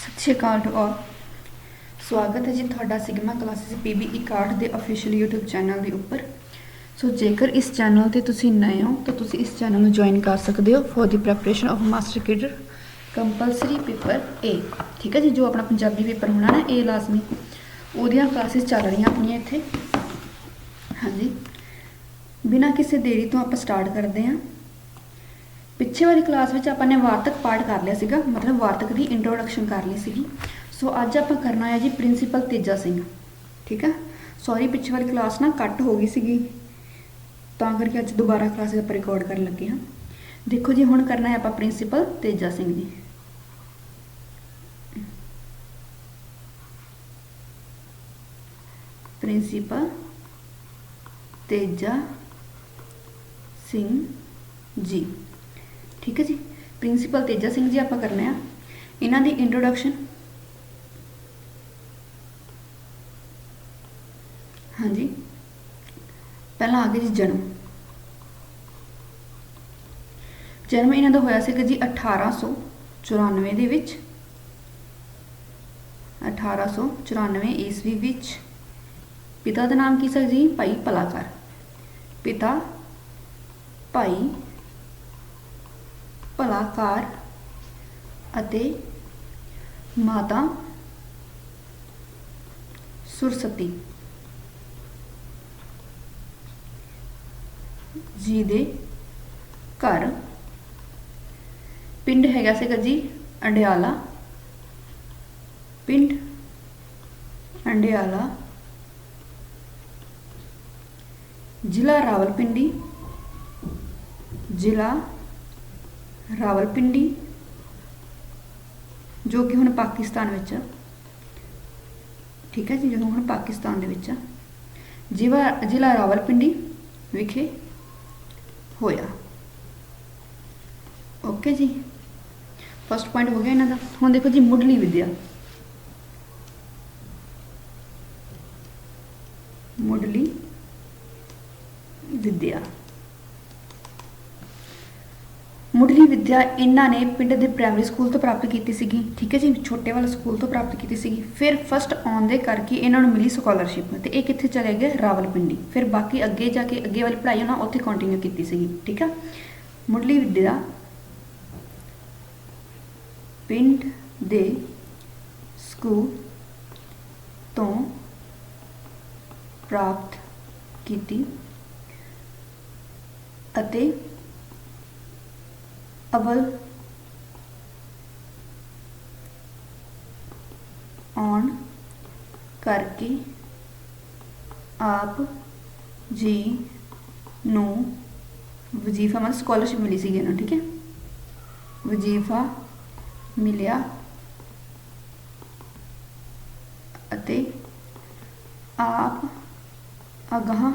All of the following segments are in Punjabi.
ਸਤਿ ਸ਼੍ਰੀ ਅਕਾਲ ਟੂ ਆਲ ਸਵਾਗਤ ਹੈ ਜੀ ਤੁਹਾਡਾ ਸਿਗਮਾ ਕਲਾਸਿਸ ਪੀਬੀ 61 ਦੇ ਅਫੀਸ਼ੀਅਲ YouTube ਚੈਨਲ ਦੇ ਉੱਪਰ। ਸੋ ਜੇਕਰ ਇਸ ਚੈਨਲ ਤੇ ਤੁਸੀਂ ਨਏ ਹੋ, ਤਾਂ ਤੁਸੀਂ ਇਸ ਚੈਨਲ ਨੂੰ ਜੁਆਇਨ ਕਰ ਸਕਦੇ ਹੋ for the preparation of master cadre compulsory paper A ਠੀਕ ਹੈ ਜੀ, ਜੋ ਆਪਣਾ ਪੰਜਾਬੀ ਪੇਪਰ ਹੋਣਾ ਨਾ, A ਲਾਜ਼ਮੀ। ਉਹਦੀਆਂ ਕਲਾਸਿਸ ਚੱਲ ਰਹੀਆਂ ਆਪਣੀਆਂ ਇੱਥੇ। ਹਾਂਜੀ। ਬਿਨਾਂ ਕਿਸੇ ਦੇਰੀ ਤੋਂ ਆਪਾਂ ਸਟਾਰਟ ਕਰਦੇ ਹਾਂ। ਪਿੱਛੇ ਵਾਲੀ ਕਲਾਸ ਵਿੱਚ ਆਪਾਂ ਨੇ ਵਾਰਤਕ ਪਾਠ ਕਰ ਲਿਆ ਸੀਗਾ, ਮਤਲਬ ਵਾਰਤਕ ਦੀ ਇੰਟਰੋਡਕਸ਼ਨ ਕਰ ਲਈ ਸੀਗੀ। ਸੋ ਅੱਜ ਆਪਾਂ ਕਰਨਾ ਹੈ ਜੀ ਪ੍ਰਿੰਸੀਪਲ ਤੇਜਾ ਸਿੰਘ। ਠੀਕ ਆ ਸੌਰੀ ਪਿੱਛੇ ਵਾਲੀ ਕਲਾਸ ਨਾ ਕੱਟ ਹੋ ਗਈ ਸੀਗੀ। ਤਾਂ ਕਰਕੇ ਅੱਜ ਦੁਬਾਰਾ ਕਲਾਸ ਆਪਾਂ ਰਿਕਾਰਡ ਕਰਨ ਲੱਗੇ ਹਾਂ। ਦੇਖੋ ਜੀ, ਹੁਣ ਕਰਨਾ ਹੈ ਆਪਾਂ ਪ੍ਰਿੰਸੀਪਲ ਤੇਜਾ ਸਿੰਘ ਜੀ। ਪ੍ਰਿੰਸੀਪਲ ਤੇਜਾ ਸਿੰਘ ਜੀ। ਠੀਕ ਹੈ ਜੀ? ਪ੍ਰਿੰਸੀਪਲ ਤੇਜਾ ਸਿੰਘ ਜੀ ਆਪਾਂ ਕਰਨਾ ਆ। ਇਹਨਾਂ ਦੀ ਇੰਟਰੋਡਕਸ਼ਨ ਹਾਂਜੀ। ਪਹਿਲਾਂ ਆ ਗਿਆ ਜੀ ਜਨਮ। ਜਨਮ ਇਹਨਾਂ ਦਾ ਹੋਇਆ ਸੀਗਾ ਜੀ 1894 ਦੇ ਵਿੱਚ। 1894 ਈਸਵੀ ਵਿੱਚ। ਪਿਤਾ ਦਾ ਨਾਮ ਕੀ ਸੀ ਜੀ? ਭਾਈ ਪਲਾਕਾਰ ਪਿਤਾ ਭਾਈ ਭਲਾਕਾਰ ਅਤੇ ਮਾਤਾ ਸੁਰਸਤੀ। ਜੀ ਦੇ ਘਰ। ਪਿੰਡ ਹੈਗਾ ਸੀਗਾ ਜੀ ਅੰਡਿਆਲਾ। ਪਿੰਡ ਅੰਡਿਆਲਾ। ਜ਼ਿਲ੍ਹਾ ਰਾਵਲਪਿੰਡੀ। ਜ਼ਿਲ੍ਹਾ ਰਾਵਲਪਿੰਡੀ, ਜੋ ਕਿ ਹੁਣ ਪਾਕਿਸਤਾਨ ਵਿੱਚ ਆ। ਠੀਕ ਹੈ ਜੀ, ਜੋ ਹੁਣ ਪਾਕਿਸਤਾਨ ਦੇ ਵਿੱਚ ਆ। ਜ਼ਿਲ੍ਹਾ ਜ਼ਿਲ੍ਹਾ ਰਾਵਲਪਿੰਡੀ ਵਿਖੇ ਹੋਇਆ। ਓਕੇ ਜੀ। ਫਸਟ ਪੁਆਇੰਟ ਹੋ ਗਿਆ ਇਹਨਾਂ ਦਾ। ਹੁਣ ਦੇਖੋ ਜੀ, ਮੁੱਢਲੀ ਵਿਦਿਆ ਮੁੱਢਲੀ ਵਿਦਿਆ ਮੁੱਢਲੀ ਵਿਦਿਆ ਇਹਨਾਂ ਨੇ ਪਿੰਡ ਦੇ ਪ੍ਰਾਇਮਰੀ ਸਕੂਲ ਤੋਂ ਪ੍ਰਾਪਤ ਕੀਤੀ ਸੀਗੀ, ਠੀਕ ਹੈ ਜੀ? ਛੋਟੇ ਵਾਲੇ ਸਕੂਲ ਤੋਂ ਪ੍ਰਾਪਤ ਕੀਤੀ ਸੀਗੀ। ਫਿਰ ਫਸਟ ਆਉਣ ਦੇ ਕਰਕੇ ਇਹਨਾਂ ਨੂੰ ਮਿਲੀ ਸਕਾਲਰਸ਼ਿਪ ਤੇ ਇਹ ਕਿੱਥੇ ਚਲੇ ਗਏ? ਰਾਵਲਪਿੰਡੀ। ਫਿਰ ਬਾਕੀ ਅੱਗੇ ਜਾ ਕੇ ਅੱਗੇ ਵਾਲੀ ਪੜ੍ਹਾਈ ਉਹਨਾਂ ਉੱਥੇ ਕੰਟੀਨਿਊ ਕੀਤੀ ਸੀਗੀ, ਠੀਕ ਆ? ਮੁੱਢਲੀ ਵਿਦਿਆ ਪਿੰਡ ਦੇ ਸਕੂਲ ਤੋਂ ਪ੍ਰਾਪਤ ਕੀਤੀ ਅਤੇ ਅਵਲ ਆਉਣ ਕਰਕੇ ਆਪ ਜੀ ਨੂੰ ਵਜ਼ੀਫਾ ਮਤਲਬ ਸਕਾਲਰਸ਼ਿਪ ਮਿਲੀ ਸੀਗੀ ਇਹਨਾਂ ਨੂੰ ਠੀਕ ਹੈ? ਵਜ਼ੀਫਾ ਮਿਲਿਆ ਅਤੇ ਆਪ ਅਗਾਹ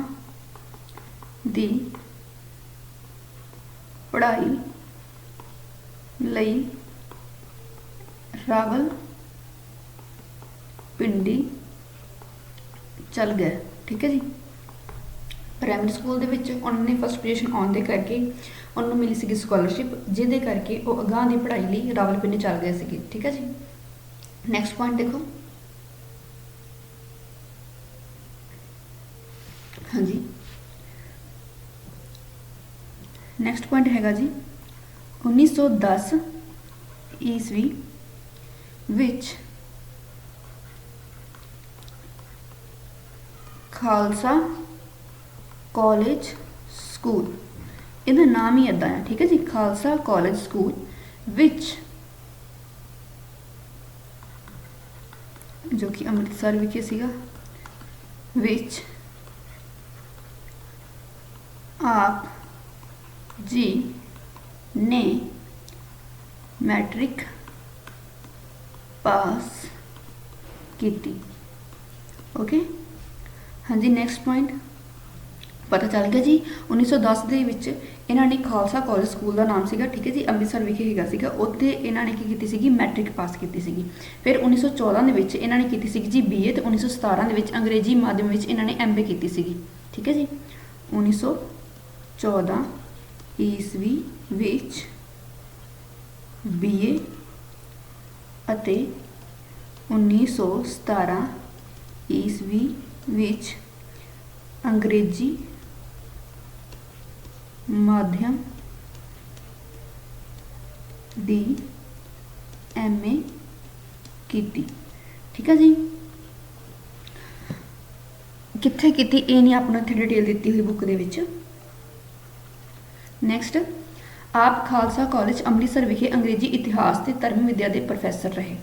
ਦੀ ਪੜ੍ਹਾਈ ਲਈ ਰਾਵਲ ਪਿੰਡੀ ਚਲ ਗਏ, ਠੀਕ ਹੈ ਜੀ। ਪ੍ਰਾਇਮਰੀ ਸਕੂਲ ਦੇ ਵਿੱਚ ਉਹਨਾਂ ਨੇ ਫਸਟ ਪੋਜੀਸ਼ਨ ਆਉਣ ਦੇ ਕਰਕੇ ਉਹਨਾਂ ਨੂੰ ਮਿਲੀ ਸੀਗੀ ਸਕਾਲਰਸ਼ਿਪ ਜਿਹਦੇ ਕਰਕੇ ਉਹ ਅਗਾਂਹ ਦੀ ਪੜ੍ਹਾਈ ਲਈ ਰਾਵਲਪਿੰਡੀ ਚਲ ਗਏ ਸੀਗੇ, ਠੀਕ ਹੈ ਜੀ। ਨੈਕਸਟ ਪੁਆਇੰਟ ਦੇਖੋ। ਹਾਂਜੀ। ਨੈਕਸਟ ਪੁਆਇੰਟ ਹੈਗਾ ਜੀ। 1910 ਈਸਵੀ ਵਿੱਚ ਖਾਲਸਾ ਕਾਲਜ ਸਕੂਲ, ਇਹਦਾ ਨਾਮ ਹੀ ਇਦਾਂ ਹੈ, ਠੀਕ ਹੈ ਜੀ, ਖਾਲਸਾ ਕਾਲਜ ਸਕੂਲ ਵਿੱਚ ਜੋ ਕਿ ਅੰਮ੍ਰਿਤਸਰ ਵਿਖੇ ਸੀਗਾ, ਵਿੱਚ ਆਪ ਜੀ ਨੇ ਮੈਟ੍ਰਿਕ ਪਾਸ ਕੀਤੀ। ਓਕੇ ਹਾਂਜੀ ਨੈਕਸਟ ਪੁਆਇੰਟ ਪਤਾ ਚੱਲ ਗਿਆ ਜੀ 1910 ਦੇ ਵਿੱਚ ਇਹਨਾਂ ਨੇ ਖਾਲਸਾ ਕਾਲਜ ਸਕੂਲ ਦਾ ਨਾਮ ਸੀਗਾ, ਠੀਕ ਹੈ ਜੀ, ਅੰਮ੍ਰਿਤਸਰ ਵਿਖੇ ਹੈਗਾ ਸੀਗਾ, ਉੱਥੇ ਇਹਨਾਂ ਨੇ ਕੀ ਕੀਤੀ ਸੀਗੀ? ਮੈਟ੍ਰਿਕ ਪਾਸ ਕੀਤੀ ਸੀਗੀ। ਫਿਰ 1914 ਦੇ ਵਿੱਚ ਇਹਨਾਂ ਨੇ ਕੀਤੀ ਸੀਗੀ ਜੀ ਬੀਏ ਤੇ 1917 ਦੇ ਵਿੱਚ ਅੰਗਰੇਜ਼ੀ ਮਾਧਿਅਮ ਵਿੱਚ ਇਹਨਾਂ ਨੇ ਐਮਏ ਕੀਤੀ ਸੀਗੀ। ਠੀਕ ਹੈ ਜੀ? 1914 ਈਸਵੀ ਵਿੱਚ ਬੀਏ ਅਤੇ 1917 ਈਸਵੀ ਵਿੱਚ ਅੰਗਰੇਜ਼ੀ ਮਾਧਿਅਮ ਦੀ ਐਮਏ ਕੀਤੀ। ਠੀਕ ਹੈ ਜੀ? ਕਿੱਥੇ ਕੀਤੀ? ਇਹ ਨਹੀਂ ਆਪਾਂ ਨੂੰ ਇੱਥੇ ਡਿਟੇਲ ਦਿੱਤੀ ਹੋਈ ਬੁੱਕ ਦੇ ਵਿੱਚ। ਨੈਕਸਟ ਆਪ ਖਾਲਸਾ ਕਾਲਜ ਅੰਮ੍ਰਿਤਸਰ ਵਿਖੇ ਅੰਗਰੇਜ਼ੀ ਇਤਿਹਾਸ ਤੇ ਧਰਮ ਵਿਦਿਆ ਦੇ ਪ੍ਰੋਫੈਸਰ ਰਹੇ।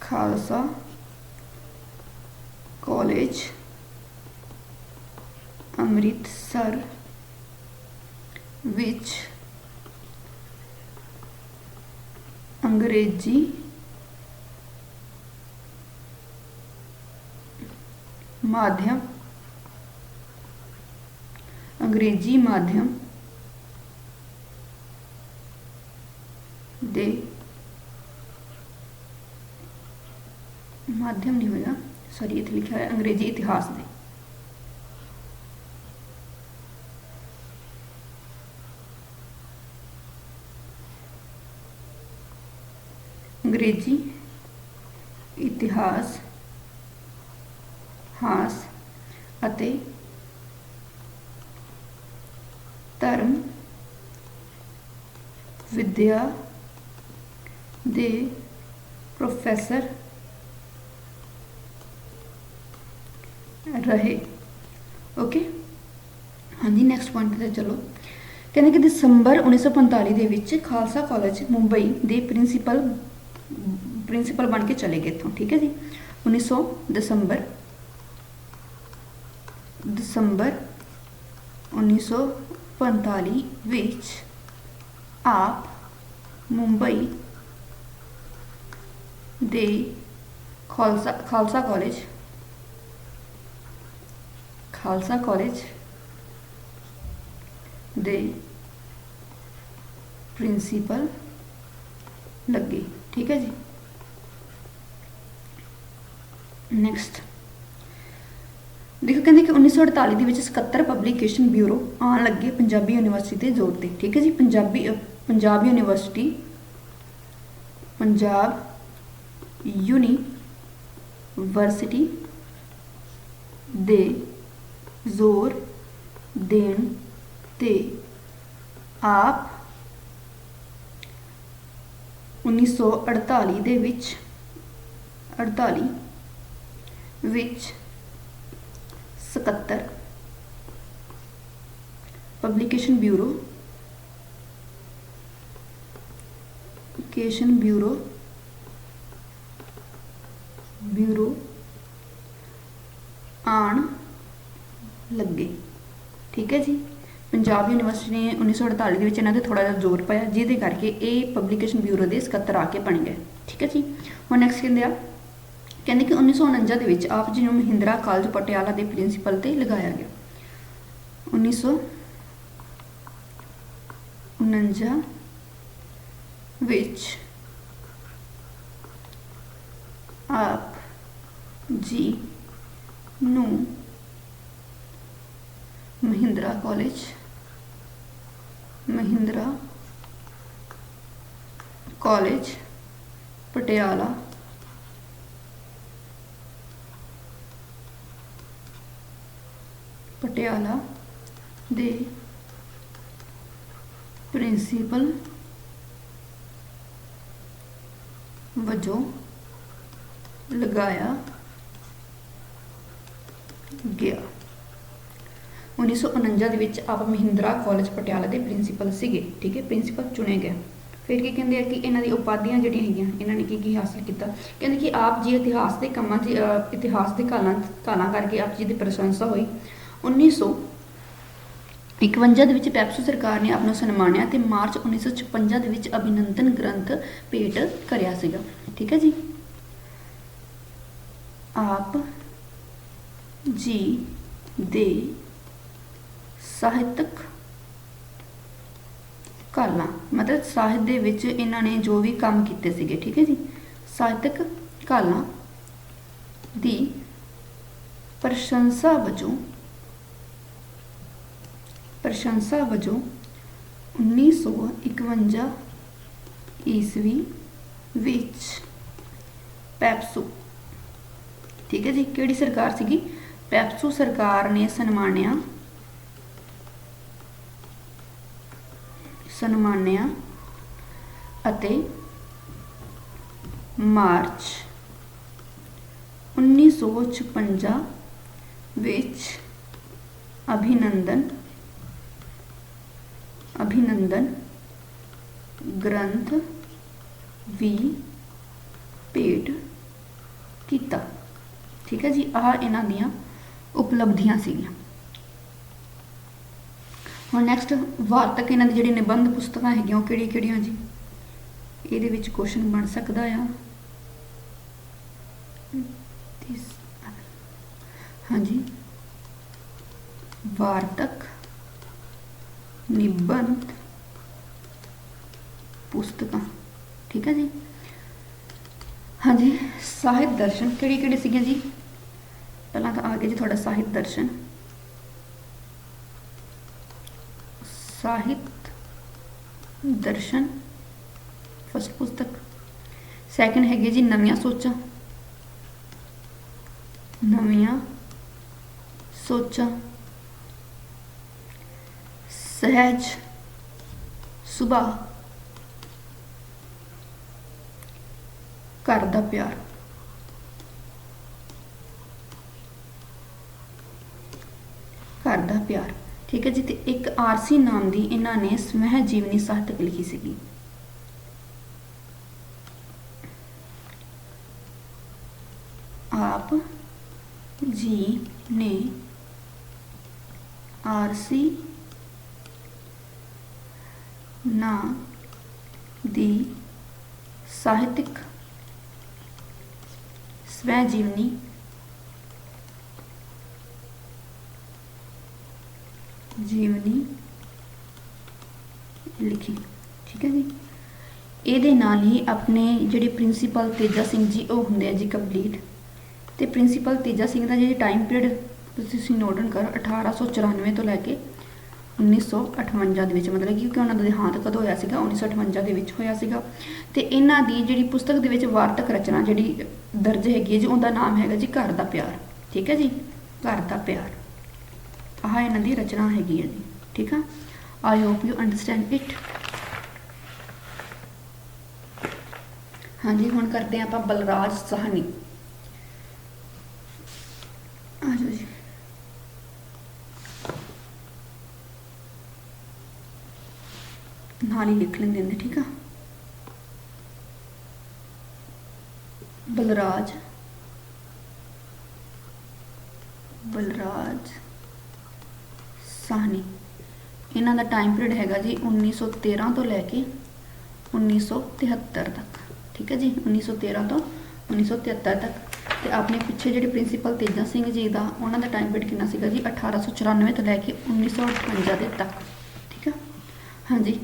ਖਾਲਸਾ ਕਾਲਜ ਅੰਮ੍ਰਿਤਸਰ ਵਿੱਚ ਅੰਗਰੇਜ਼ੀ ਮਾਧਿਅਮ ਅੰਗਰੇਜ਼ੀ ਮਾਧਿਅਮ ਦੇ ਮਾਧਿਅਮ ਨਹੀਂ ਹੋਏਗਾ ਸੌਰੀ ਇੱਥੇ ਲਿਖਿਆ ਹੋਇਆ ਅੰਗਰੇਜ਼ੀ ਇਤਿਹਾਸ ਦੇ। ਅੰਗਰੇਜ਼ੀ ਇਤਿਹਾਸ, ਹਾਸ ਅਤੇ ਧਰਮ ਵਿਦਿਆ ਦੇ ਪ੍ਰੋਫੈਸਰ ਰਹੇ। ਓਕੇ ਹਾਂਜੀ ਨੈਕਸਟ ਪੁਆਇੰਟ ਤੇ ਚਲੋ। ਕਹਿੰਦੇ ਕਿ ਦਸੰਬਰ 1945 ਦੇ ਵਿੱਚ ਖਾਲਸਾ ਕਾਲਜ ਮੁੰਬਈ ਦੇ ਪ੍ਰਿੰਸੀਪਲ ਪ੍ਰਿੰਸੀਪਲ ਬਣ ਕੇ ਚਲੇ ਗਏ ਇੱਥੋਂ, ਠੀਕ ਹੈ ਜੀ? 1900 ਦਸੰਬਰ। ਦਸੰਬਰ 1945 ਵਿੱਚ ਆਪ ਮੁੰਬਈ ਦੇ ਖਾਲਸਾ ਖਾਲਸਾ ਕਾਲਜ ਖਾਲਸਾ ਕਾਲਜ ਦੇ ਪ੍ਰਿੰਸੀਪਲ ਲੱਗੇ, ਠੀਕ ਹੈ ਜੀ? ਨੈਕਸਟ ਦੇਖੋ ਕਹਿੰਦੇ ਕਿ 1948 ਦੇ ਵਿੱਚ 77 ਪਬਲੀਕੇਸ਼ਨ ਬਿਊਰੋ ਆਉਣ ਲੱਗੇ ਪੰਜਾਬੀ ਯੂਨੀਵਰਸਿਟੀ ਦੇ ਜ਼ੋਰ ਤੇ, ਠੀਕ ਹੈ ਜੀ? ਪੰਜਾਬੀ ਪੰਜਾਬ ਯੂਨੀਵਰਸਿਟੀ ਪੰਜਾਬ ਯੂਨੀਵਰਸਿਟੀ ਦੇ ਜ਼ੋਰ ਦੇਣ ਤੇ ਆਪ 1948 ਦੇ ਵਿੱਚ 48 ਵਿੱਚ 77 publication bureau publication bureau bureau ਆਣ ਲੱਗੇ। ਠੀਕ ਹੈ ਜੀ? ਪੰਜਾਬ ਯੂਨੀਵਰਸਿਟੀ ਨੇ 1948 ਦੇ ਵਿੱਚ ਇਹਨਾਂ ਤੇ ਥੋੜਾ ਜਿਹਾ ਜ਼ੋਰ ਪਾਇਆ, ਜਿਹਦੇ ਕਰਕੇ ਇਹ ਪਬਲੀਕੇਸ਼ਨ ਬਿਊਰੋ ਦੇ ਸਕੱਤਰ ਆ ਕੇ ਬਣ ਗਏ। ਠੀਕ ਹੈ ਜੀ? ਹੁਣ ਨੈਕਸਟ ਕਹਿੰਦੇ ਆ, ਕਹਿੰਦੇ ਕਿ 1949 ਦੇ ਵਿੱਚ ਆਪ ਜੀ ਨੂੰ ਮਹਿੰਦਰਾ ਕਾਲਜ ਪਟਿਆਲਾ ਦੇ ਪ੍ਰਿੰਸੀਪਲ ਤੇ ਲਗਾਇਆ ਗਿਆ। 1949 ਵਿੱਚ ਆਪ ਜੀ ਨੂੰ ਮਹਿੰਦਰਾ ਕਾਲਜ ਮਹਿੰਦਰਾ ਕਾਲਜ ਪਟਿਆਲਾ। ਪਟਿਆਲਾ ਦੇ ਪ੍ਰਿੰਸੀਪਲ ਵਜੋਂ ਲਗਾਇਆ ਗਿਆ। 1949 ਦੇ ਵਿੱਚ ਆਪ ਮਹਿੰਦਰਾ ਕਾਲਜ ਪਟਿਆਲਾ ਦੇ ਪ੍ਰਿੰਸੀਪਲ ਸੀਗੇ, ਠੀਕ ਹੈ, ਪ੍ਰਿੰਸੀਪਲ ਚੁਣੇ ਗਏ ਫਿਰ ਕੀ ਕਹਿੰਦੇ ਆ ਕਿ ਇਹਨਾਂ ਦੀ ਉਪਾਧੀਆਂ ਜਿਹੜੀਆਂ ਹੈਗੀਆਂ, ਇਹਨਾਂ ਨੇ ਕੀ ਕੀ ਹਾਸਲ ਕੀਤਾ? ਕਹਿੰਦੇ ਕਿ ਆਪ ਜੀ ਇਤਿਹਾਸ ਦੇ ਕੰਮਾਂ 'ਚ ਇਤਿਹਾਸ ਦੇ ਕਾਲਾਂ ਕਾਲਾਂ ਕਰਕੇ ਆਪ ਜੀ ਦੀ ਪ੍ਰਸ਼ੰਸਾ ਹੋਈ। 1951 ਦੇ ਵਿੱਚ ਪੈਪਸੂ ਸਰਕਾਰ ਨੇ ਆਪ ਨੂੰ ਸਨਮਾਨਿਆ ਤੇ ਮਾਰਚ 1956 ਦੇ ਵਿੱਚ ਅਭਿਨੰਦਨ ਗ੍ਰੰਥ ਭੇਟ ਕਰਿਆ ਸੀਗਾ, ਠੀਕ ਹੈ ਜੀ? ਆਪ ਜੀ ਦੇ ਸਾਹਿਤਕ ਕਲਾ ਮਤਲਬ ਸਾਹਿਤ ਦੇ ਵਿੱਚ ਇਹਨਾਂ ਨੇ ਜੋ ਵੀ ਕੰਮ ਕੀਤੇ ਸੀਗੇ, ਠੀਕ ਹੈ ਜੀ? ਸਾਹਿਤਕ ਕਲਾ ਦੀ ਪ੍ਰਸ਼ੰਸਾ ਵਜੋਂ ਪ੍ਰਸ਼ੰਸਾ ਵਜੋਂ 1951 ਈਸਵੀ ਵਿੱਚ ਪੈਪਸੂ, ਠੀਕ ਹੈ ਜੀ? ਕਿਹੜੀ ਸਰਕਾਰ ਸੀਗੀ? ਪੈਪਸੂ ਸਰਕਾਰ ਨੇ ਸਨਮਾਨਿਆ ਸਨਮਾਨਿਆ ਅਤੇ ਮਾਰਚ 1956 ਵਿੱਚ ਅਭਿਨੰਦਨ ਅਭਿਨੰਦਨ ਗ੍ਰੰਥ ਵੀ ਭੇਟ ਕੀਤਾ। ਠੀਕ ਹੈ ਜੀ, ਆਹ ਇਹਨਾਂ ਦੀਆਂ ਉਪਲਬਧੀਆਂ ਸੀਗੀਆਂ। ਹੁਣ ਨੈਕਸਟ ਵਾਰਤਕ ਇਹਨਾਂ ਦੀ ਜਿਹੜੀ ਨਿਬੰਧ ਪੁਸਤਕਾਂ ਹੈਗੀਆਂ ਉਹ ਕਿਹੜੀਆਂ ਕਿਹੜੀਆਂ ਜੀ? ਇਹਦੇ ਵਿੱਚ ਕੁਐਸਚਨ ਬਣ ਸਕਦਾ ਆ। ਹਾਂਜੀ। ਵਾਰਤਕ ਨਿਬੰਧ ਪੁਸਤਕਾਂ। ਠੀਕ ਹੈ ਜੀ? ਹਾਂਜੀ, ਸਾਹਿਤ ਦਰਸ਼ਨ ਕਿਹੜੀ ਕਿਹੜੀ ਸੀਗੇ ਜੀ? ਪਹਿਲਾਂ ਤਾਂ ਆ ਗਿਆ ਜੀ ਤੁਹਾਡਾ ਸਾਹਿਤ ਦਰਸ਼ਨ। ਸਾਹਿਤ ਦਰਸ਼ਨ ਫਸਟ ਪੁਸਤਕ ਸੈਕੰਡ ਹੈਗੇ ਜੀ ਨਵੀਆਂ ਸੋਚਾਂ ਨਵੀਆਂ ਸੋਚਾਂ ਸਹਿਜ ਸੁਭਾਅ ਘਰ ਦਾ ਪਿਆਰ ਘਰ ਦਾ ਪਿਆਰ ਠੀਕ ਹੈ ਜੀ, ਤੇ ਇੱਕ ਆਰਸੀ ਨਾਮ ਦੀ ਇਹਨਾਂ ਨੇ ਸਵੈ ਜੀਵਨੀ ਸਾਹਿਤਕ ਲਿਖੀ ਸੀਗੀ। ਆਪ ਜੀ ਨੇ ਆਰਸੀ ਨਾ ਦੀ ਸਾਹਿਤਕ ਸਵੈ ਜੀਵਨੀ ਜੀਵਨੀ ਲਿਖੀ, ਠੀਕ ਹੈ ਜੀ? ਇਹਦੇ ਨਾਲ ਹੀ ਆਪਣੇ ਜਿਹੜੇ ਪ੍ਰਿੰਸੀਪਲ ਤੇਜਾ ਸਿੰਘ ਜੀ, ਉਹ ਹੁੰਦੇ ਆ ਜੀ ਕੰਪਲੀਟ ਤੇ ਪ੍ਰਿੰਸੀਪਲ ਤੇਜਾ ਸਿੰਘ ਦਾ ਜਿਹੜੇ ਟਾਈਮ ਪੀਰੀਅਡ ਤੁਸੀਂ ਨੋਟ ਡਾਊਨ ਕਰੋ 1894 ਤੋਂ ਲੈ ਕੇ 1958 ਦੇ ਵਿੱਚ, ਮਤਲਬ ਕਿ ਕਿਉਂਕਿ ਉਹਨਾਂ ਦਾ ਦੇਹਾਂਤ ਕਦੋਂ ਹੋਇਆ ਸੀਗਾ? 1958 ਦੇ ਵਿੱਚ ਹੋਇਆ ਸੀਗਾ। ਤੇ ਇਹਨਾਂ ਦੀ ਜਿਹੜੀ ਪੁਸਤਕ ਦੇ ਵਿੱਚ ਵਾਰਤਕ ਰਚਨਾ ਜਿਹੜੀ ਦਰਜ ਹੈਗੀ ਹੈ ਜੀ, ਉਹਦਾ ਨਾਮ ਹੈਗਾ ਜੀ ਘਰ ਦਾ ਪਿਆਰ, ਠੀਕ ਹੈ ਜੀ? ਘਰ ਦਾ ਪਿਆਰ। ਆਹ ਇਹਨਾਂ ਦੀ ਰਚਨਾ ਹੈਗੀ ਹੈ ਜੀ, ਠੀਕ ਆ? I hope you understand it ਹਾਂਜੀ, ਹੁਣ ਕਰਦੇ ਹਾਂ ਆਪਾਂ ਬਲਰਾਜ ਸਾਹਨੀ। ਆ ਜੀ। ਨਾਲ ਹੀ ਲਿਖ ਲੈਂਦੇ ਨੇ, ਠੀਕ ਆ? ਬਲਰਾਜ। ਬਲਰਾਜ। ਸਾਹਨੀ ਇਹਨਾਂ ਦਾ ਟਾਈਮ ਪੀਰੀਅਡ ਹੈਗਾ ਜੀ 1913 ਤੋਂ ਲੈ ਕੇ 1973 ਤੱਕ। ਠੀਕ ਹੈ ਜੀ? 1913 ਤੋਂ 1973 ਤੱਕ। ਤੇ ਆਪਣੇ ਪਿੱਛੇ ਜਿਹੜੇ ਪ੍ਰਿੰਸੀਪਲ ਤੇਜਾ ਸਿੰਘ ਜੀ ਦਾ, ਉਹਨਾਂ ਦਾ ਟਾਈਮ ਪੀਰੀਅਡ ਕਿੰਨਾ ਸੀਗਾ ਜੀ? 1894 ਤੋਂ ਲੈ ਕੇ 1958 ਦੇ ਤੱਕ। ਠੀਕ ਹੈ? ਹਾਂਜੀ।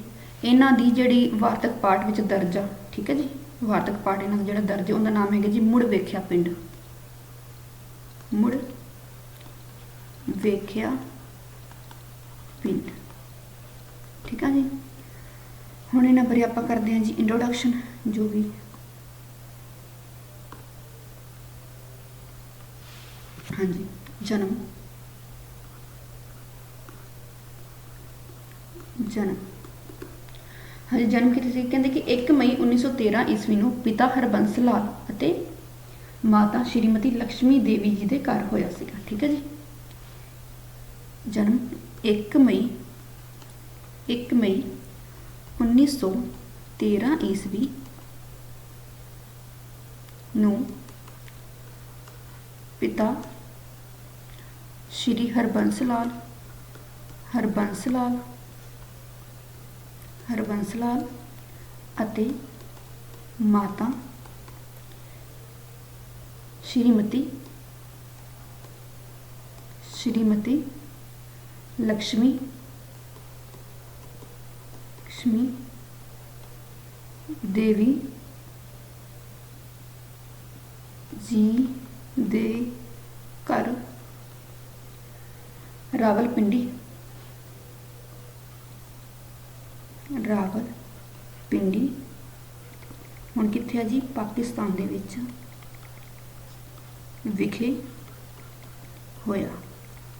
ਇਹਨਾਂ ਦੀ ਜਿਹੜੀ ਵਾਰਤਕ ਪਾਠ ਵਿੱਚ ਦਰਜ ਆ, ਠੀਕ ਹੈ ਜੀ? ਵਾਰਤਕ ਪਾਠ ਇਹਨਾਂ ਦਾ ਜਿਹੜਾ ਦਰਜ ਉਹਦਾ ਨਾਮ ਹੈਗਾ ਜੀ ਮੁੜ ਵੇਖਿਆ ਪਿੰਡ। ਮੁੜ ਵੇਖਿਆ ਪਿੰਡ ਠੀਕ ਆ ਜੀ? ਹੁਣ ਇਹਨਾਂ ਬਾਰੇ ਆਪਾਂ ਕਰਦੇ ਹਾਂ ਜੀ ਇੰਟਰੋਡਕਸ਼ਨ ਜੋ ਵੀ। ਹਾਂਜੀ, ਜਨਮ। ਜਨਮ। ਹਾਂਜੀ, ਜਨਮ ਕਿਤੇ ਸੀ? ਕਹਿੰਦੇ ਕਿ 1 ਮਈ 1913 ਈਸਵੀ ਨੂੰ ਪਿਤਾ ਹਰਬੰਸ ਲਾਲ ਅਤੇ ਮਾਤਾ ਸ਼੍ਰੀਮਤੀ ਲక్ష్ਮੀ ਦੇਵੀ ਜੀ ਦੇ ਘਰ ਹੋਇਆ ਸੀਗਾ। ਠੀਕ ਹੈ ਜੀ? ਜਨਮ। 1 ਮਈ 1 ਮਈ 1913 ਈਸਵੀ ਨੂੰ ਪਿਤਾ ਸ਼੍ਰੀ ਹਰਬੰਸ ਲਾਲ ਹਰਬੰਸ ਲਾਲ ਹਰਬੰਸ ਲਾਲ ਅਤੇ ਮਾਤਾ ਸ਼੍ਰੀਮਤੀ ਸ਼੍ਰੀਮਤੀ ਲక్ష్ਮੀ ਲక్ష్ਮੀ ਦੇਵੀ ਜੀ ਦੇ ਕਰ ਰਾਵਲਪਿੰਡੀ ਰਾਵਲ ਪਿੰਡੀ ਹੁਣ ਕਿੱਥੇ ਆ ਜੀ ਪਾਕਿਸਤਾਨ ਦੇ ਵਿੱਚ ਵਿਖੇ ਹੋਇਆ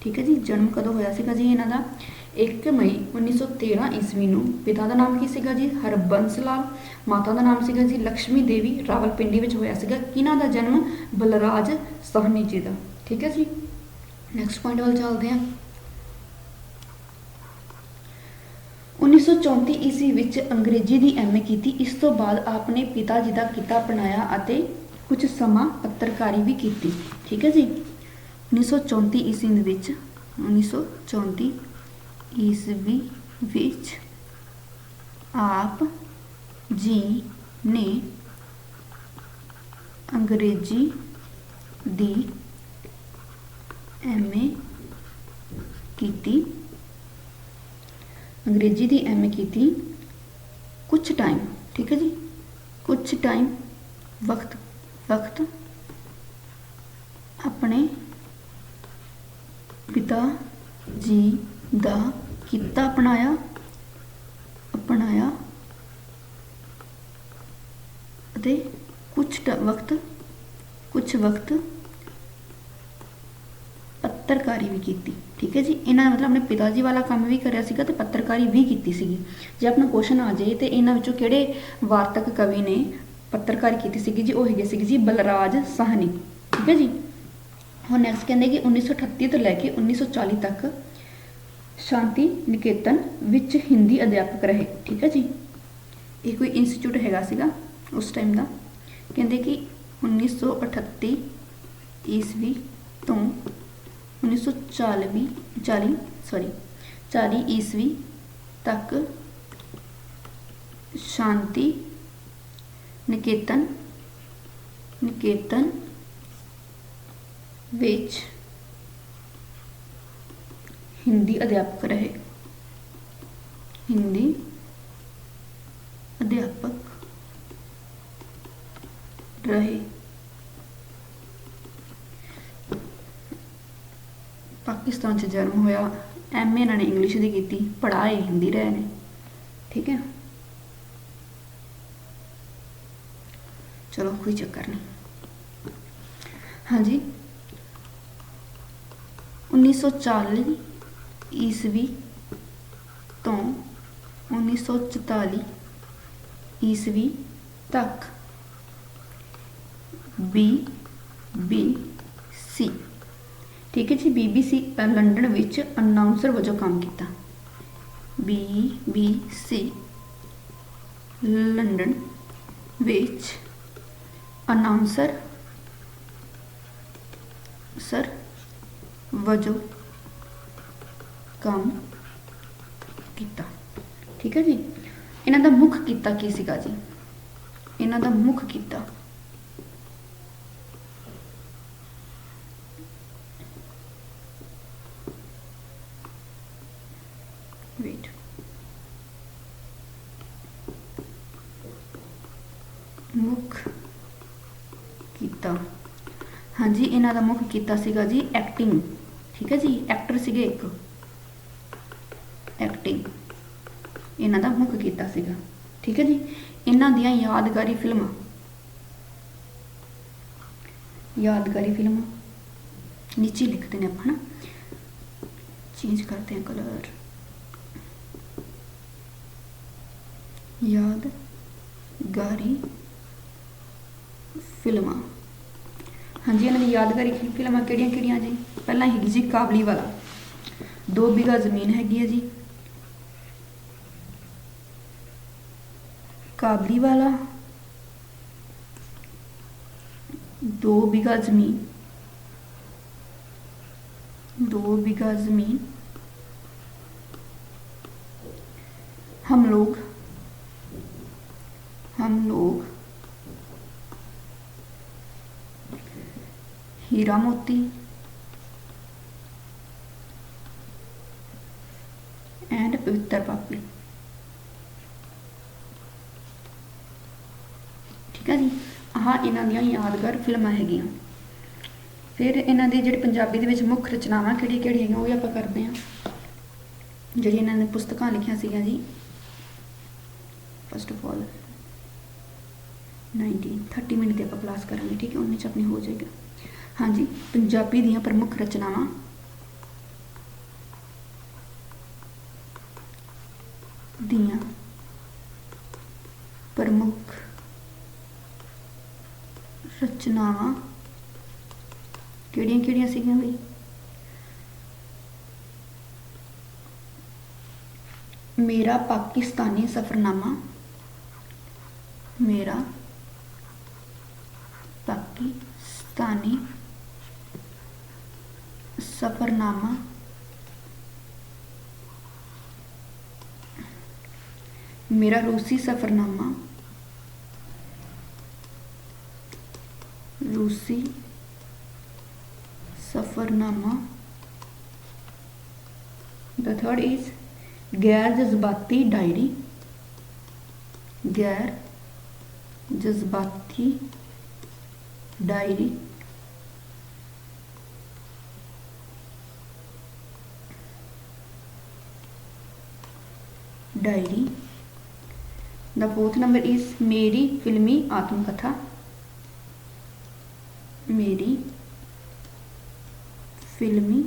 ਠੀਕ ਹੈ ਜੀ, ਜਨਮ ਕਦੋਂ ਹੋਇਆ ਸੀਗਾ ਜੀ ਇਹਨਾਂ ਦਾ? 1 ਮਈ 1913 ਈਸਵੀ ਨੂੰ। ਪਿਤਾ ਦਾ ਨਾਮ ਕੀ ਸੀਗਾ ਜੀ? ਹਰਬੰਸ ਲਾਲ। ਮਾਤਾ ਦਾ ਨਾਮ ਸੀਗਾ ਜੀ ਲక్ష్ਮੀ ਦੇਵੀ। ਰਾਵਲਪਿੰਡੀ ਵਿੱਚ ਹੋਇਆ ਸੀਗਾ ਕਿਹਨਾਂ ਦਾ ਜਨਮ? ਬਲਰਾਜ ਸਾਹਨੀ ਜੀ ਦਾ। ਠੀਕ ਹੈ ਜੀ। ਨੈਕਸਟ ਪੁਆਇੰਟ ਵੱਲ ਚੱਲਦੇ ਹਾਂ। 1934 ਈਸਵੀ ਵਿੱਚ ਅੰਗਰੇਜ਼ੀ ਦੀ ਐਮਏ ਕੀਤੀ। ਇਸ ਤੋਂ ਬਾਅਦ ਆਪ ਨੇ ਪਿਤਾ ਜੀ ਦਾ ਕਿੱਤਾ ਅਪਣਾਇਆ ਅਤੇ ਕੁਝ ਸਮਾਂ ਪੱਤਰਕਾਰੀ ਵੀ ਕੀਤੀ। ਠੀਕ ਹੈ ਜੀ। 1934 ਈਸਵੀ ਦੇ ਵਿੱਚ 1934 ਈਸਵੀ ਵਿੱਚ ਆਪ ਜੀ ਨੇ ਅੰਗਰੇਜ਼ੀ ਦੀ ਐਮਏ ਕੀਤੀ। ਅੰਗਰੇਜ਼ੀ ਦੀ ਐਮਏ ਕੀਤੀ ਕੁਝ ਟਾਈਮ ਠੀਕ ਹੈ ਜੀ? ਕੁਝ ਟਾਈਮ ਵਕਤ ਵਕਤ ਆਪਣੇ ਪਿਤਾ ਜੀ ਦਾ ਕਿੱਤਾ ਅਪਣਾਇਆ ਅਪਣਾਇਆ ਅਤੇ ਕੁਝ ਟ- ਵਕਤ ਕੁਝ ਵਕਤ ਪੱਤਰਕਾਰੀ ਵੀ ਕੀਤੀ, ਠੀਕ ਹੈ ਜੀ? ਇਹਨਾਂ ਨੇ ਮਤਲਬ ਆਪਣੇ ਪਿਤਾ ਜੀ ਵਾਲਾ ਕੰਮ ਵੀ ਕਰਿਆ ਸੀਗਾ ਤੇ ਪੱਤਰਕਾਰੀ ਵੀ ਕੀਤੀ ਸੀਗੀ। ਜੇ ਆਪਣਾ ਕੁਐਸਚਨ ਆ ਜਾਏ ਤੇ ਇਹਨਾਂ ਵਿੱਚੋਂ ਕਿਹੜੇ ਵਾਰਤਕ ਕਵੀ ਨੇ ਪੱਤਰਕਾਰੀ ਕੀਤੀ ਸੀਗੀ ਜੀ? ਉਹ ਹੈਗੇ ਸੀਗੇ ਜੀ ਬਲਰਾਜ ਸਾਹਨੀ, ਠੀਕ ਹੈ ਜੀ? ਹੁਣ ਨੈਕਸਟ ਕਹਿੰਦੇ ਕਿ 1938 ਤੋਂ ਲੈ ਕੇ 1940 ਤੱਕ ਸ਼ਾਂਤੀ ਨਿਕੇਤਨ ਵਿੱਚ ਹਿੰਦੀ ਅਧਿਆਪਕ ਰਹੇ, ਠੀਕ ਹੈ ਜੀ? ਇਹ ਕੋਈ ਇੰਸਟੀਚਿਊਟ ਹੈਗਾ ਸੀਗਾ ਉਸ ਟਾਈਮ ਦਾ। ਕਹਿੰਦੇ ਕਿ 1938 ਈਸਵੀ ਤੋਂ 1940 40 ਸੌਰੀ 40 ਈਸਵੀ ਤੱਕ ਸ਼ਾਂਤੀ, ਨਿਕੇਤਨ ਨਿਕੇਤਨ ਵਿੱਚ ਹਿੰਦੀ ਅਧਿਆਪਕ ਰਹੇ। ਹਿੰਦੀ ਅਧਿਆਪਕ ਰਹੇ। ਪਾਕਿਸਤਾਨ 'ਚ ਜਨਮ ਹੋਇਆ ਐਮਏ ਇਹਨਾਂ ਨੇ ਇੰਗਲਿਸ਼ ਦੀ ਕੀਤੀ ਪੜਾਏ ਹਿੰਦੀ ਰਹੇ ਨੇ। ਠੀਕ ਹੈ? ਚਲੋ ਕੋਈ ਚੱਕਰ ਨਹੀਂ। ਹਾਂਜੀ? 1940 ਈਸਵੀ ਤੋਂ 1944 ਈਸਵੀ ਤੱਕ ਬੀ ਬੀ ਸੀ। ਠੀਕ ਹੈ ਜੀ ਬੀਬੀਸੀ ਲੰਡਨ ਵਿੱਚ ਅਨਾਉਂਸਰ ਵਜੋਂ ਕੰਮ ਕੀਤਾ। ਬੀ ਬੀ ਸੀ, ਲੰਡਨ ਵਿੱਚ ਅਨਾਉਂਸਰ ਸਰ ਵਜੋਂ ਕੰਮ ਕੀਤਾ। ਠੀਕ ਹੈ ਜੀ? ਇਹਨਾਂ ਦਾ ਮੁੱਖ ਕੀਤਾ ਕੀ ਸੀਗਾ ਜੀ? ਇਹਨਾਂ ਦਾ ਮੁੱਖ ਕੀਤਾ ਵੇਟ ਮੁੱਖ ਕੀਤਾ। ਹਾਂਜੀ, ਇਹਨਾਂ ਦਾ ਮੁੱਖ ਕੀਤਾ ਸੀਗਾ ਜੀ ਐਕਟਿੰਗ ਠੀਕ ਹੈ ਜੀ? ਐਕਟਰ ਸੀਗੇ ਇੱਕ। ਐਕਟਿੰਗ ਇਹਨਾਂ ਦਾ ਮੁੱਖ ਕੀਤਾ ਸੀਗਾ। ਠੀਕ ਹੈ ਜੀ? ਇਹਨਾਂ ਦੀਆਂ ਯਾਦਗਾਰੀ ਫਿਲਮਾਂ। ਯਾਦਗਾਰੀ ਫਿਲਮਾਂ। ਨੀਚੇ ਲਿਖਦੇ ਨੇ ਆਪਾਂ ਨਾ। ਚੇਂਜ ਕਰਦੇ ਹਾਂ ਕਲਰ ਯਾਦਗਾਰੀ ਫਿਲਮਾਂ। ਹਾਂਜੀ, ਇਹਨਾਂ ਦੀ ਯਾਦਗਾਰੀ ਫਿਲਮਾਂ ਕਿਹੜੀਆਂ ਕਿਹੜੀਆਂ ਜੀ? ਪਹਿਲਾਂ ਹੈਗੀ ਜੀ, ਕਾਬਲੀ ਵਾਲਾ। 2 ਬਿਗਾ ਜ਼ਮੀਨ ਹੈਗੀ ਹੈ ਜੀ। ਕਾਬਲੀ ਵਾਲਾ। 2 ਬੀਗਾ ਜ਼ਮੀਨ। 2 ਬਿਗਾ ਜ਼ਮੀਨ। ਹੀਰਾ ਮੋਤੀ। ਐਂਡ ਪਵਿੱਤਰ ਪਾਪੀ। ਠੀਕ ਹੈ ਜੀ? ਆਹ ਇਹਨਾਂ ਦੀਆਂ ਯਾਦਗਾਰ ਫਿਲਮਾਂ ਹੈਗੀਆਂ। ਫਿਰ ਇਹਨਾਂ ਦੀ ਜਿਹੜੀ ਪੰਜਾਬੀ ਦੇ ਵਿੱਚ ਮੁੱਖ ਰਚਨਾਵਾਂ ਕਿਹੜੀ ਕਿਹੜੀ ਹੈਗੀਆਂ ਉਹ ਵੀ ਆਪਾਂ ਕਰਦੇ ਹਾਂ। ਜਿਹੜੀ ਇਹਨਾਂ ਨੇ ਪੁਸਤਕਾਂ ਲਿਖੀਆਂ ਸੀਗੀਆਂ ਜੀ। ਫਸਟ ਆਫ ਆਲ 19 30 ਮਿੰਟ ਦੀ ਆਪਾਂ ਕਲਾਸ ਕਰਾਂਗੇ, ਠੀਕ ਹੈ? 19 ਚ ਆਪਣੀ ਹੋ ਜਾਏਗਾ। ਹਾਂਜੀ, ਪੰਜਾਬੀ ਦੀਆਂ ਪ੍ਰਮੁੱਖ ਰਚਨਾਵਾਂ। ਦੀਆਂ ਪ੍ਰਮੁੱਖ ਰਚਨਾਵਾਂ ਕਿਹੜੀਆਂ ਕਿਹੜੀਆਂ ਸੀਗੀਆਂ ਬਈ? ਮੇਰਾ ਪਾਕਿਸਤਾਨੀ ਸਫ਼ਰਨਾਮਾ। ਮੇਰਾ ਪਾਕਿਸਤਾਨੀ ਸਫ਼ਰਨਾਮਾ ਮੇਰਾ ਰੂਸੀ ਸਫ਼ਰਨਾਮਾ ਰੂਸੀ ਸਫ਼ਰਨਾਮਾ the third is ਗੈਰ ਜਜ਼ਬਾਤੀ ਡਾਇਰੀ ਗੈਰ ਜਜ਼ਬਾਤੀ diary diary. The fourth number is ਮੇਰੀ ਫਿਲਮੀ ਆਤਮ ਕਥਾ ਮੇਰੀ ਫਿਲਮੀ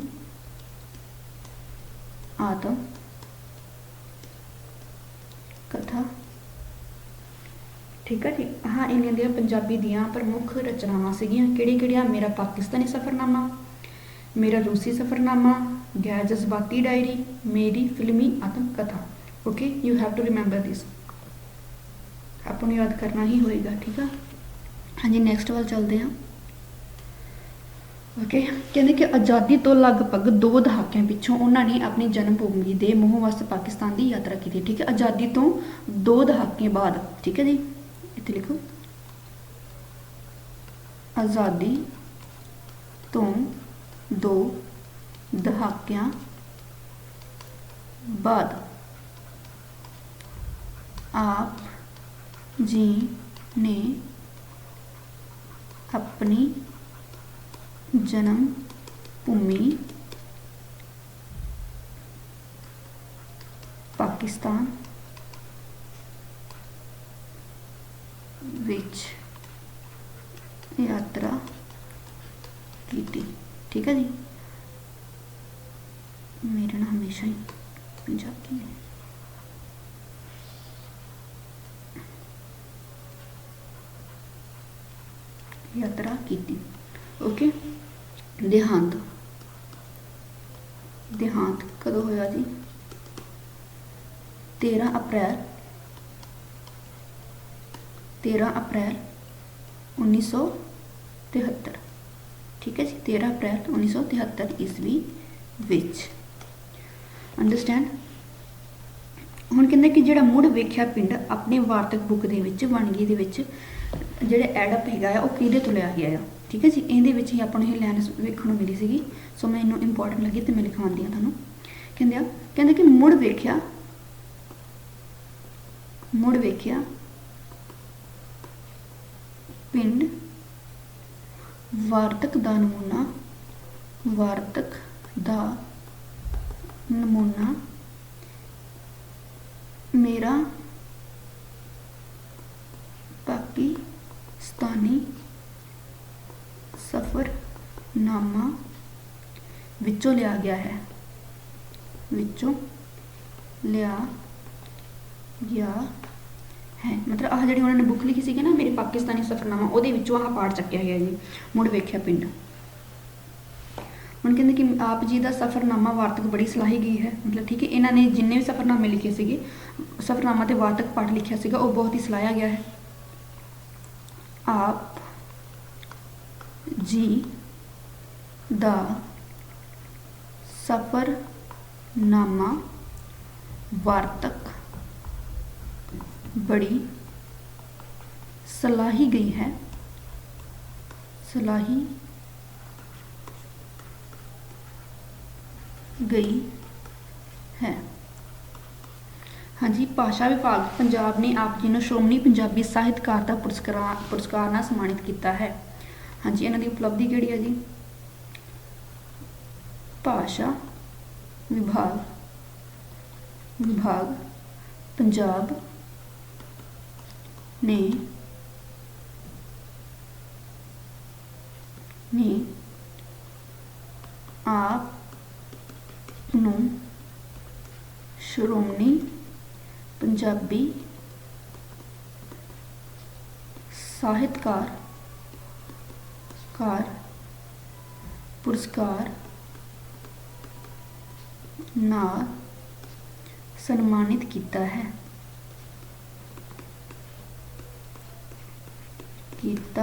ਆਤਮ ਕਥਾ ਠੀਕ ਹੈ ਜੀ? ਹਾਂ ਇਹਨਾਂ ਦੀਆਂ ਪੰਜਾਬੀ ਦੀਆਂ ਪ੍ਰਮੁੱਖ ਰਚਨਾਵਾਂ ਸੀਗੀਆਂ। ਕਿਹੜੀ ਕਿਹੜੀਆਂ ਮੇਰਾ ਪਾਕਿਸਤਾਨੀ ਸਫ਼ਰਨਾਮਾ, ਮੇਰਾ ਰੂਸੀ ਸਫ਼ਰਨਾਮਾ, ਗੈਰ ਜਜ਼ਬਾਤੀ ਡਾਇਰੀ, ਮੇਰੀ ਫਿਲਮੀ ਆਤਮ ਕਥਾ okay you have to remember this ਆਪਾਂ ਨੂੰ ਯਾਦ ਕਰਨਾ ਹੀ ਹੋਏਗਾ ਠੀਕ ਆ ਹਾਂਜੀ ਨੈਕਸਟ ਵੱਲ ਚੱਲਦੇ ਹਾਂ ਓਕੇ ਕਹਿੰਦੇ ਕਿ ਆਜ਼ਾਦੀ ਤੋਂ ਲਗਭਗ ਦੋ ਦਹਾਕਿਆਂ ਪਿੱਛੋਂ ਉਹਨਾਂ ਨੇ ਆਪਣੀ ਜਨਮ ਭੂਮੀ ਦੇ ਮੋਹ ਵਾਸਤੇ ਪਾਕਿਸਤਾਨ ਦੀ ਯਾਤਰਾ ਕੀਤੀ ਠੀਕ ਹੈ ਆਜ਼ਾਦੀ ਤੋਂ ਦੋ ਦਹਾਕੇ ਬਾਅਦ ਠੀਕ ਹੈ ਜੀ ਇੱਥੇ ਲਿਖੋ ਆਜ਼ਾਦੀ ਤੋਂ ਦੋ ਦਹਾਕਿਆਂ ਬਾਅਦ ਆਪ ਜੀ ਨੇ ਆਪਣੀ ਜਨਮ ਭੂਮੀ ਪਾਕਿਸਤਾਨ ਵਿੱਚ ਯਾਤਰਾ ਕੀਤੀ। ਠੀਕ ਹੈ ਜੀ? ਮੇਰਾ ਨਾਮ ਹਮੇਸ਼ਾ ਹੀ ਪੰਜਾਬੀ ਹੈ। ਯਾਤਰਾ ਕੀਤੀ। ਓਕੇ ਦੇਹਾਂਤ। ਦੇਹਾਂਤ ਕਦੋਂ ਹੋਇਆ ਜੀ? 13 ਅਪ੍ਰੈਲ। 13 ਅਪ੍ਰੈਲ 1973 ਠੀਕ ਹੈ ਜੀ 13 ਅਪ੍ਰੈਲ 1973 ਈਸਵੀ ਵਿੱਚ। ਅੰਡਰਸਟੈਂਡ ਹੁਣ ਕਹਿੰਦੇ ਕਿ ਜਿਹੜਾ ਮੁੜ ਵੇਖਿਆ ਪਿੰਡ ਆਪਣੇ ਵਾਰਤਕ ਬੁੱਕ ਦੇ ਵਿੱਚ, ਵਣਗੀ ਦੇ ਵਿੱਚ ਜਿਹੜਾ ਐਡਪ ਹੈਗਾ ਆ, ਉਹ ਕਿਹਦੇ ਤੋਂ ਲਿਆ ਗਿਆ ਆ? ਠੀਕ ਹੈ ਜੀ, ਇਹਦੇ ਵਿੱਚ ਹੀ ਆਪਾਂ ਨੂੰ ਇਹ ਲਾਈਨ ਵੇਖਣ ਨੂੰ ਮਿਲੀ ਸੀਗੀ, ਸੋ ਮੈਨੂੰ ਇੰਪੋਰਟੈਂਟ ਲੱਗੀ ਤੇ ਮੈਂ ਲਿਖਵਾਉਂਦੀ ਆ ਤੁਹਾਨੂੰ। ਕਹਿੰਦੇ ਆ, ਕਹਿੰਦੇ ਕਿ ਮੁੜ ਵੇਖਿਆ ਮੁੜ ਵੇਖਿਆ ਪਿੰਡ ਵਾਰਤਕ ਦਾ ਨਮੂਨਾ, ਵਾਰਤਕ ਦਾ ਨਮੂਨਾ ਮੇਰਾ ਪਾਕਿਸਤਾਨੀ ਸਫ਼ਰਨਾਮਾ ਵਿੱਚੋਂ ਲਿਆ ਗਿਆ ਹੈ। ਵਿੱਚੋਂ ਲਿਆ ਗਿਆ ਹੈ। ਮਤਲਬ ਆਹ ਜਿਹੜੀ ਉਹਨਾਂ ਨੇ ਬੁੱਕ ਲਿਖੀ ਸੀਗੀ ਨਾ, ਮੇਰੇ ਪਾਕਿਸਤਾਨੀ ਸਫ਼ਰਨਾਮਾ, ਉਹਦੇ ਵਿੱਚੋਂ ਆਹ ਪਾਠ ਚੱਕਿਆ ਗਿਆ ਜੀ। ਮੁੜ ਵੇਖਿਆ ਪਿੰਡ। ਹੁਣ ਕਹਿੰਦੇ ਕਿ ਆਪ ਜੀ ਦਾ ਸਫ਼ਰਨਾਮਾ ਵਾਰਤਕ ਬੜੀ ਸਲਾਹੀ ਗਈ ਹੈ। ਮਤਲਬ ਠੀਕ ਹੈ, ਇਹਨਾਂ ਨੇ ਜਿੰਨੇ ਵੀ ਸਫ਼ਰਨਾਮੇ ਲਿਖੇ ਸੀਗੇ, ਸਫ਼ਰਨਾਮਾ ਤੇ ਵਾਰਤਕ ਪਾਠ ਲਿਖਿਆ ਸੀਗਾ, ਉਹ ਬਹੁਤ ਹੀ ਸਲਾਹਿਆ ਗਿਆ ਹੈ। ਆਪ ਜੀ ਦਾ ਸਫ਼ਰਨਾਮਾ ਵਾਰਤਕ ਬੜੀ ਸਲਾਹੀ ਗਈ ਹੈ। ਸਲਾਹੀ ਗਈ ਹੈ। ਹਾਂਜੀ, ਭਾਸ਼ਾ ਵਿਭਾਗ ਪੰਜਾਬ ਨੇ ਆਪ ਜੀ ਨੂੰ ਸ਼੍ਰੋਮਣੀ ਪੰਜਾਬੀ ਸਾਹਿਤਕਾਰ ਦਾ ਪੁਰਸਕਾਰ ਪੁਰਸਕਾਰ ਨਾਲ ਸਨਮਾਨਿਤ ਕੀਤਾ ਹੈ। ਹਾਂਜੀ, ਇਹਨਾਂ ਦੀ ਉਪਲਬਧੀ ਕਿਹੜੀ ਹੈ ਜੀ? ਭਾਸ਼ਾ ਵਿਭਾਗ ਵਿਭਾਗ ਪੰਜਾਬ ਨੇ ਨੇ ਨੂੰ ਸ਼੍ਰੋਮਣੀ ਪੰਜਾਬੀ ਸਾਹਿਤਕਾਰ ਕਾਰ ਪੁਰਸਕਾਰ ਨਾਲ ਸਨਮਾਨਿਤ ਕੀਤਾ ਹੈ। ਕੀਤਾ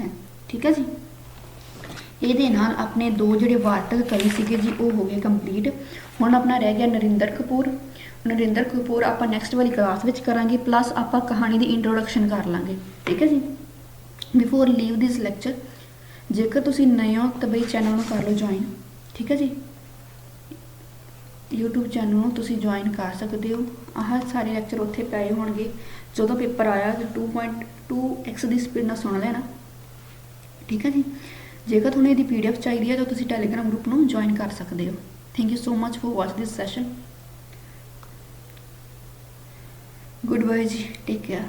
ਹੈ। ਠੀਕ ਹੈ ਜੀ? ਇਹਦੇ ਨਾਲ ਆਪਣੇ ਦੋ ਜਿਹੜੇ ਵਾਰਤਕ ਕਵੀ ਸੀਗੇ ਜੀ, ਉਹ ਹੋ ਗਏ ਕੰਪਲੀਟ ਹੁਣ ਆਪਣਾ ਰਹਿ ਗਿਆ ਨਰਿੰਦਰ ਕਪੂਰ। ਨਰਿੰਦਰ ਕਪੂਰ ਆਪਾਂ ਨੈਕਸਟ ਵਾਲੀ ਕਲਾਸ ਵਿੱਚ ਕਰਾਂਗੇ ਪਲੱਸ ਆਪਾਂ ਕਹਾਣੀ ਦੀ ਇੰਟਰੋਡਕਸ਼ਨ ਕਰ ਲਾਂਗੇ। ਠੀਕ ਹੈ ਜੀ? ਬਿਫੋਰ ਲੀਵ ਦਿਸ ਲੈਕਚਰ ਜੇਕਰ ਤੁਸੀਂ ਨਏ ਹੋ, ਤਾਂ ਬਈ ਚੈਨਲ ਨੂੰ ਕਰ ਲਓ ਜੁਆਇਨ ਠੀਕ ਹੈ ਜੀ? YouTube ਚੈਨਲ ਨੂੰ ਤੁਸੀਂ ਜੁਆਇਨ ਕਰ ਸਕਦੇ ਹੋ। ਆਹ ਸਾਰੇ ਲੈਕਚਰ ਉੱਥੇ ਪਏ ਹੋਣਗੇ। ਜਦੋਂ ਪੇਪਰ ਆਇਆ, ਤਾਂ 2.2x ਦੀ ਸਪੀਡ ਨਾਲ ਸੁਣ ਲੈਣਾ। ਠੀਕ ਹੈ ਜੀ? ਜੇਕਰ ਤੁਹਾਨੂੰ ਇਹਦੀ ਪੀਡੀਐਫ ਚਾਹੀਦੀ ਹੈ, ਤਾਂ ਤੁਸੀਂ ਟੈਲੀਗ੍ਰਾਮ ਗਰੁੱਪ ਨੂੰ ਜੁਆਇਨ ਕਰ ਸਕਦੇ ਹੋ। Thank you so much for watch this session good bye ਜੀ ਟੇਕ ਕੇਅਰ